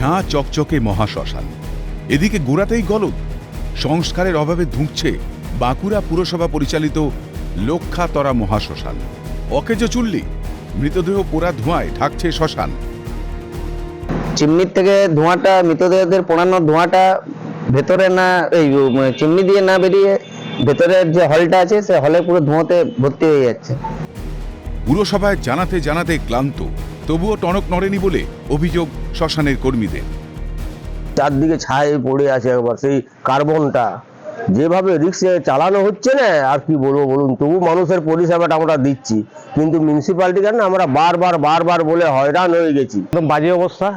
ঝাঁ চকচকে মহাশ্মশান। এদিকে গোড়াতেই গলদ। সংস্কারের অভাবে ধুঁকছে বাঁকুড়া পুরসভা পরিচালিত লক্ষাতরা মহাশ্মশান। অকেজো চুল্লি মৃতদেহ পোড়া ধোঁয়ায় ঢাকছে শ্মশান। চিমনির থেকে ধোঁয়াটা মৃতদেহদের পোড়ানোর ধোঁয়াটা ভেতরে না এই চিমনি দিয়ে না বেরিয়ে ভেতরের যে হলটা আছে সে হলে পুরো ধোঁয়াতে ভর্তি হয়ে যাচ্ছে। পুরসভায় জানাতে জানাতে ক্লান্ত। তবুও টনক নড়েনি বলে অভিযোগ শ্মশানের কর্মীদের। চারদিকে ছায়ে পড়ে আছে একবার সেই কার্বনটা। যেভাবে রিক্সে চালানো হচ্ছে না আর কি বলব বলুন তবু মানুষের পরিষেবাটা আমরা দিচ্ছি। কিন্তু মিউনিসিপ্যালিটি না আমরা বারবার বারবার বলে হয়রান হয়ে গেছি। একদম বাজে অবস্থা।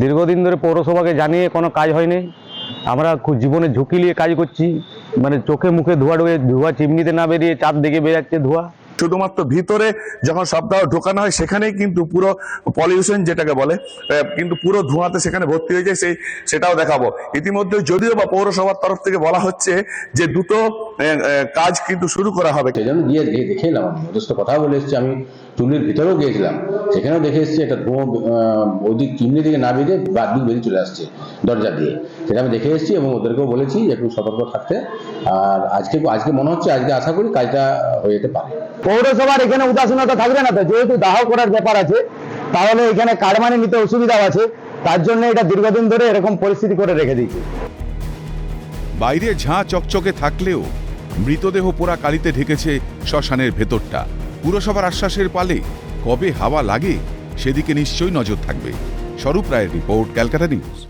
দীর্ঘদিন ধরে পৌরসভাকে জানিয়ে কোনো কাজ হয়নি। আমরা খুব জীবনে ঝুঁকি নিয়ে কাজ করছি। মানে চোখে মুখে ধোয়া ঢুকে ধোয়া চিমনিতে না বেরিয়ে চাপ দিকে বেরাচ্ছে ধোয়া। শুধুমাত্র ভিতরে যখন সপ্তাহ ঢোকানো হয়, সেখানেই কিন্তু পুরো পলিউশন যেটাকে বলে কিন্তু পুরো ধোঁয়াতে সেখানে ভর্তি হয়ে যায়, সেই, সেটাও দেখাবো। ইতিমধ্যে যদিও বা পৌরসভার তরফ থেকে বলা হচ্ছে যে দুটো কাজ কিন্তু শুরু করা হবে। সেই জন্য গিয়ে দেখে এলাম আমি। যথেষ্ট কথা বলে এসেছি। আমি চুমনির ভিতরেও গিয়েছিলাম। সেখানেও দেখে এসেছি একটা ধোঁয়া ওদিক চিমনি দিকে না বেরিয়ে বাদুক বেরিয়ে চলে আসছে দরজা দিয়ে। সেটা আমি দেখে এসেছি এবং ওদেরকেও বলেছি যে একটু সতর্ক থাকতে। আর আজকে আজকে মনে হচ্ছে আজকে আশা করি কাজটা হয়ে যেতে পারে। পৌরসভার এখানে উদাসীনতা থাকবে না তো? যেহেতু দাহ করার ব্যাপার আছে তাহলে এখানে কারমানি নিতে অসুবিধা আছে। তার জন্য এটা দীর্ঘদিন ধরে এরকম পরিস্থিতি করে রেখে দিয়েছে। বাইরে ঝাঁ চকচকে থাকলেও মৃতদেহ পোড়া কালিতে ঢেকেছে শ্মশানের ভেতরটা। পুরসভার আশ্বাসের পালে কবে হাওয়া লাগে, সেদিকে নিশ্চয়ই নজর থাকবে। স্বরূপ রায়ের রিপোর্ট, ক্যালকাটা নিউজ।